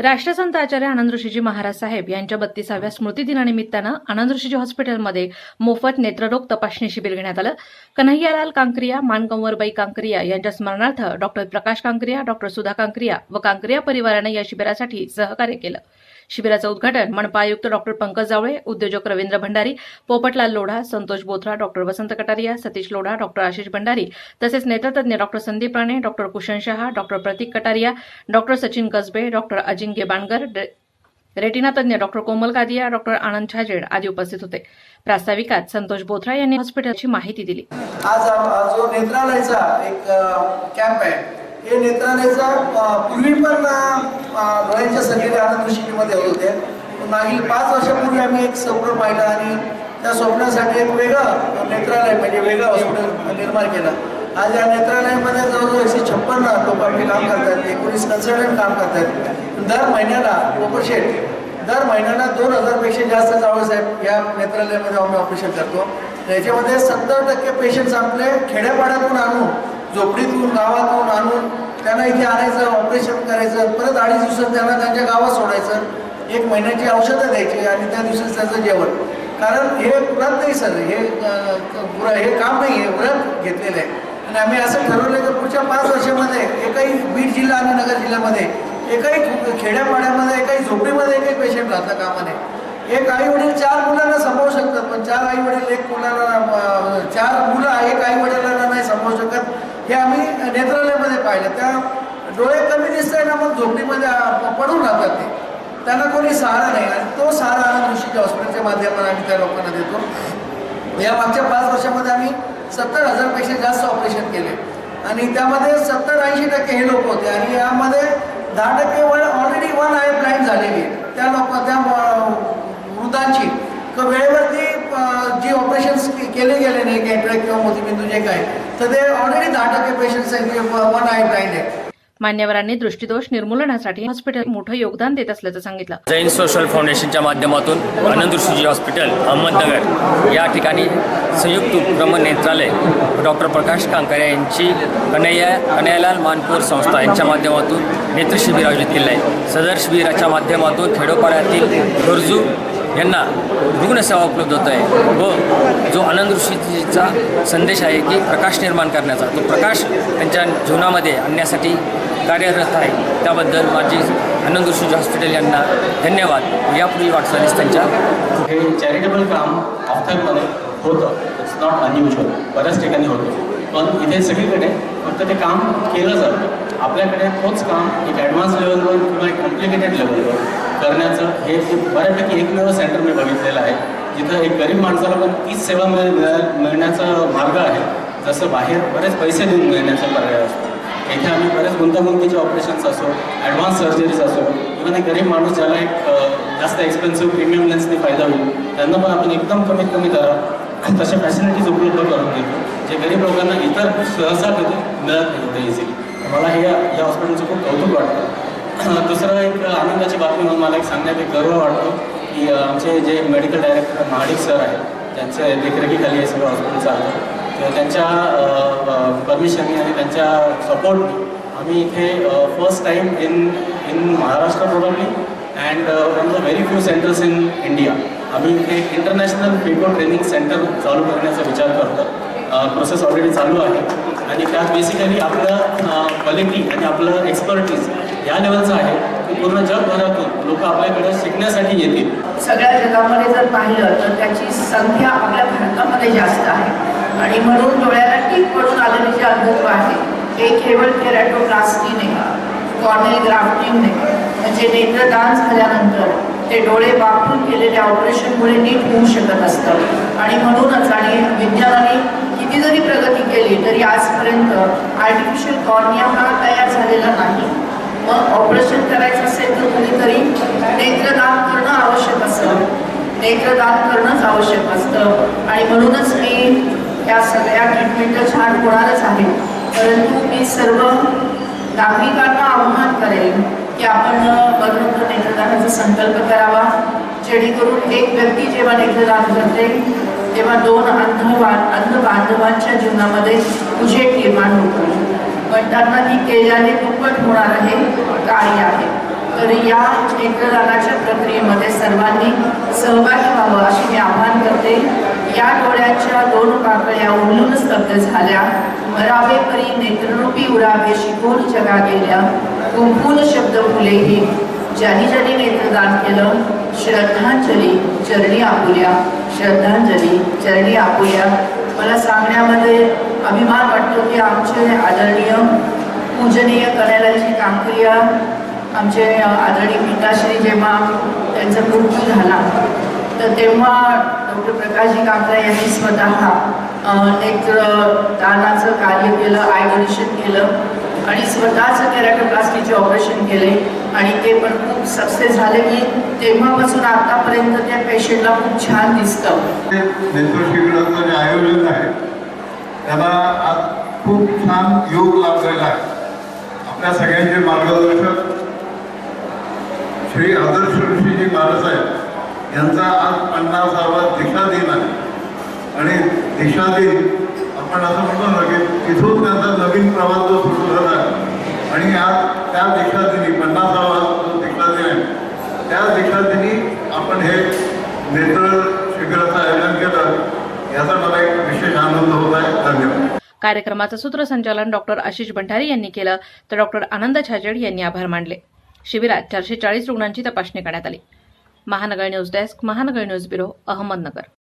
राष्ट्रसंत आचार्य आनंद ऋषीजी महाराज साहेब यांच्या बत्तीसाव्या स्मृती दिनानिमित्तानं आनंद ऋषीजी हॉस्पिटलमध्ये मोफत नेत्ररोग तपासणी शिबिर घेण्यात आलं. कन्हैयालाल कांकरिया मानकंवरबाई कांकरिया यांच्या स्मरणार्थ डॉक्टर प्रकाश कांकरिया डॉक्टर सुधा कांक्रिया व कांकरिया परिवारानं या शिबिरासाठी सहकार्य केलं. शिबिराचं उद्घाटन मनपा आयुक्त डॉक्टर पंकज जावळे उद्योजक रवींद्र भंडारी पोपटलाल लोढा संतोष बोथरा डॉक्टर वसंत कटारिया सतीश लोढा डॉक्टर आशिष भंडारी तसेच नेत्रतज्ञ doctor Sandeep Rane doctor Kushan Shah doctor Pratik Kataria doctor Sachin Kasbe doctor Ajinkya Bangar retina तज्ञ डॉक्टर कोमल कादिया डॉक्टर आनंद छाजेड आदी उपस्थित होते. प्रास्ताविकात संतोष बोथरा यांनी हॉस्पिटलची माहिती दिली. आज जो नेत्रालयाचा एक कॅम्प आहे हे नेत्रालयाचा पूर्वी पण अ, अ, आनंद ऋषीमध्ये होत होते. पण मागील पाच वर्षापूर्वी आम्ही एक स्वप्न पाहिलं आणि त्या स्वप्नासाठी एक वेगळं नेत्रालय म्हणजे वेगळं हॉस्पिटल निर्माण केलं. आज या नेत्रालयामध्ये जवळजवळ एकशे छप्पन्न लोक आपले काम करतात एकोणीस कन्सल्टंट काम करतात दर महिन्याला कोपरशेट दर महिन्याला दोन हजारपेक्षा जास्त जावळसाहेब या नेत्रालयामध्ये आम्ही ऑपरेशन करतो. याच्यामध्ये सत्तर टक्के पेशंट्स आपले खेड्यापाड्यातून आणून झोपडीतून गावातून आणून त्यांना इथे आणायचं ऑपरेशन करायचं परत अडीच दिवसात त्यांना त्यांच्या गावात सोडायचं. एक महिन्याची औषधं द्यायची आणि त्या दिवशी त्याचं जेवण. कारण हे व्रत नाही सर हे हे काम नाही हे व्रत घेतलेलं आहे. आणि आम्ही असं ठरवलं की पुढच्या पाच वर्षामध्ये एकही बीड जिल्हा आणि नगर जिल्ह्यामध्ये एकाही खेड्यापाड्यामध्ये एकाही झोपडीमध्ये एकही पेशंट राहता कामा नये एक आई वडील चार मुलांना सांभाळू शकतात पण चार आई वडील एक मुलांना अं, चार मुलं एक आई वडिलांना नाही सांभाळू शकत हे आम्ही नेत्रालयामध्ये पाहिलं त्या डोळे कमी दिसतंय ना मग झोपडीमध्ये पडून राहतात ते. त्यांना कोणी सहारा नाही आणि तो सहारा आनंद ऋषीच्या हॉस्पिटलच्या माध्यमाने आम्ही त्या लोकांना देतो. या मागच्या पाच वर्षामध्ये आम्ही सत्तर हजारपेक्षा जास्त ऑपरेशन केले. आणि त्यामध्ये सत्तर ऐंशी टक्के हे लोक होते. आणि यामध्ये दहा टक्के one already one eye blind झालेली. आहे त्या लोक त्या म- मृतांची क वेळेवरती अं, जी ऑपरेशन्स केले गेले नाही कॅटरॅक्ट किंवा मोतीबिंदू जे काय तर ते ऑलरेडी दहा टक्के पेशंट्स आहेत जे वन आय ब्लाइंड आहेत मान्यवरांनी दृष्टीदोष निर्मूलनासाठी हॉस्पिटल मोठं योगदान देत असल्याचं सांगितलं. जैन सोशल फाउंडेशनच्या माध्यमातून आनंद ऋषीजी हॉस्पिटल अहमदनगर या ठिकाणी संयुक्त उपक्रम नेत्रालय डॉक्टर प्रकाश कांकरे यांची कन्हैया कन्हैयालाल मानपूर संस्था यांच्या माध्यमातून नेत्र शिबिर आयोजित केलं आहे सदर शिबिराच्या माध्यमातून खेडोपाड्यातील गरजू यांना रुग्णसेवा उपलब्ध होत आहे. व जो आनंद ऋषीचा संदेश आहे की प्रकाश निर्माण करण्याचा तो प्रकाश त्यांच्या जीवनामध्ये आणण्यासाठी कार्यरत आहे. त्याबद्दल माझी आनंद ऋषी हॉस्पिटल यांना धन्यवाद. यापूर्वी वाटचालीस त्यांच्या हे चॅरिटेबल काम ऑफ्थरमध्ये होतं. इट्स नॉट अनयुजल बऱ्याच ठिकाणी होतं. पण इथे सगळीकडे फक्त ते काम केलं जातं. आपल्याकडे तोच काम एक ॲडव्हान्स लेवलवर किंवा एक कॉम्प्लिकेटेड लेवलवर करण्याचं हे बऱ्यापैकी एकमेव सेंटर मी बघितलेलं आहे. जिथं एक गरीब माणसाला पण तीच सेवा मिळ मिळण्याचा मार्ग आहे. जसं बाहेर बरेच पैसे देऊन मिळण्याचा पर्याय असतो. इथे आम्ही बरेच गुंतागुंतीचे ऑपरेशन्स असो ॲडव्हान्स सर्जरीज असो इव्हन एक गरीब माणूस ज्याला एक जास्त एक्सपेन्सिव्ह प्रीमियम लेन्सने फायदा होईल त्यांना पण आपण एकदम कमीत कमी दरात तशा फॅसिलिटीज उपलब्ध करून देतो जे गरीब लोकांना इतर सहसा कधी मिळत नाही इझिली मला हे या हॉस्पिटलचं खूप कौतुक वाटतं. दुसरं एक आनंदाची बातमी म्हणून मला एक सांगण्यात एक गर्व वाटतो की आमचे जे मेडिकल डायरेक्टर महाडिक सर आहेत त्यांच्या देखरेखीखाली हे सगळं हॉस्पिटल चालतं. तर त्यांच्या परमिशननी आणि त्यांच्या सपोर्टनी आम्ही इथे first time in in Maharashtra probably and one the very few centers in India आम्ही इथे इंटरनॅशनल पेपर ट्रेनिंग सेंटर चालू करण्याचा विचार करतो. प्रोसेस ऑलरेडी चालू आहे. आणि त्यात बेसिकली आपलं क्वालिटी आणि आपलं एक्सपर्टीज या लेवलचं आहे. की पूर्ण जगभरातून लोक आपल्याकडे शिकण्यासाठी येतील. सगळ्या जगामध्ये जर पाहिलं तर त्याची संख्या आपल्या भारतामध्ये जास्त आहे. आणि म्हणून डोळ्याला टीप पडून आलेले जे अंधत्व आहे हे केवळ केरॅटोप्लास्टीने कॉर्नेल ग्राफ्टिंगने म्हणजे नेत्रदान झाल्यानंतर ते डोळे वापरून केलेल्या ऑपरेशनमुळे नीट होऊ शकत असतं. आणि म्हणूनच आणि विज्ञानाने किती जरी प्रगती केली तरी आजपर्यंत आर्टिफिशियल कॉर्निया हा तयार झालेला नाही. मग ऑपरेशन करायचं असेल तर कुणीतरी नेत्रदान करणं आवश्यक असतं. नेत्रदान करणंच आवश्यक असतं. आणि म्हणूनच मी या सगळ्या ट्रीटमेंट छान होणारच आहे. परंतु मी सर्व नागरिकांना आव्हान करेन की आपण बरोबर नेत्रदानाचा संकल्प करावा. जेणेकरून एक व्यक्ती जेव्हा नेत्रदान करते तेव्हा दोन अंध अंध बांधवांच्या जीवनामध्ये उजेड निर्माण होतो. म्हणतात ती केल्याने दुप्पट होणार आहे काय आहे? तर या नेत्रदानाच्या प्रक्रियेमध्ये सर्वांनी सहभागी व्हावं अशी मी आवाहन करते. या डोळ्याच्या दोन पाकळ्या उमलून स्तब्ध झाल्या. मरावे परी नेत्ररूपी उरावे शिकून जगा गेल्या. कुंकून शब्द फुलेही. ज्यांनी ज्यांनी नेत्रदान केलं श्रद्धांजली चरणी आपुल्या. श्रद्धांजली चरणी आपुल्या. मला सांगण्यामध्ये अभिमान वाटतो की आमचे आदरणीय पूजनीय कन्यालालजी कांकरिया आमचे आदरणीय पिताश्री जेव्हा त्यांचा मृत्यू झाला तर तेव्हा डॉक्टर प्रकाशजी कांकरा यांनी स्वतः नेत्र दानाचं कार्य केलं आय डोनेशन केलं. आणि स्वतःच कॅरेटोप्लास्टीचे ऑपरेशन केले आणि ते पण खूप सक्सेस झाले की तेव्हापासून आतापर्यंत त्या पेशंटला खूप छान दिसतं. जे आयोजन आहे त्याला खूप छान योग लाभलेला आहे. आपल्या सगळ्यांचे मार्गदर्शक श्री आदर्श ऋषीजी महाराज यांचा आज पन्नासावा दिशा दिन आहे. आणि दिशा दिन आपण असं म्हणतो ना की तिथून त्यांचा नवीन प्रवास जो सुरू झाला आहे आणि आज त्या दिशा दिनी पन्नासावा जो दिशा दिन आहे त्या दिशा दिनी आपण हे नेत्र शिबिराचं आयोजन केलं याचा मला एक विशेष आनंद होत आहे धन्यवाद कार्यक्रमाचं सूत्रसंचालन डॉक्टर आशिष भंडारी यांनी केलं. तर डॉक्टर आनंद छाजेड यांनी आभार मानले. शिबिरात चारशे चाळीस रुग्णांची तपासणी करण्यात आली. Mahanagar news desk Mahanagar news bureau Ahmednagar.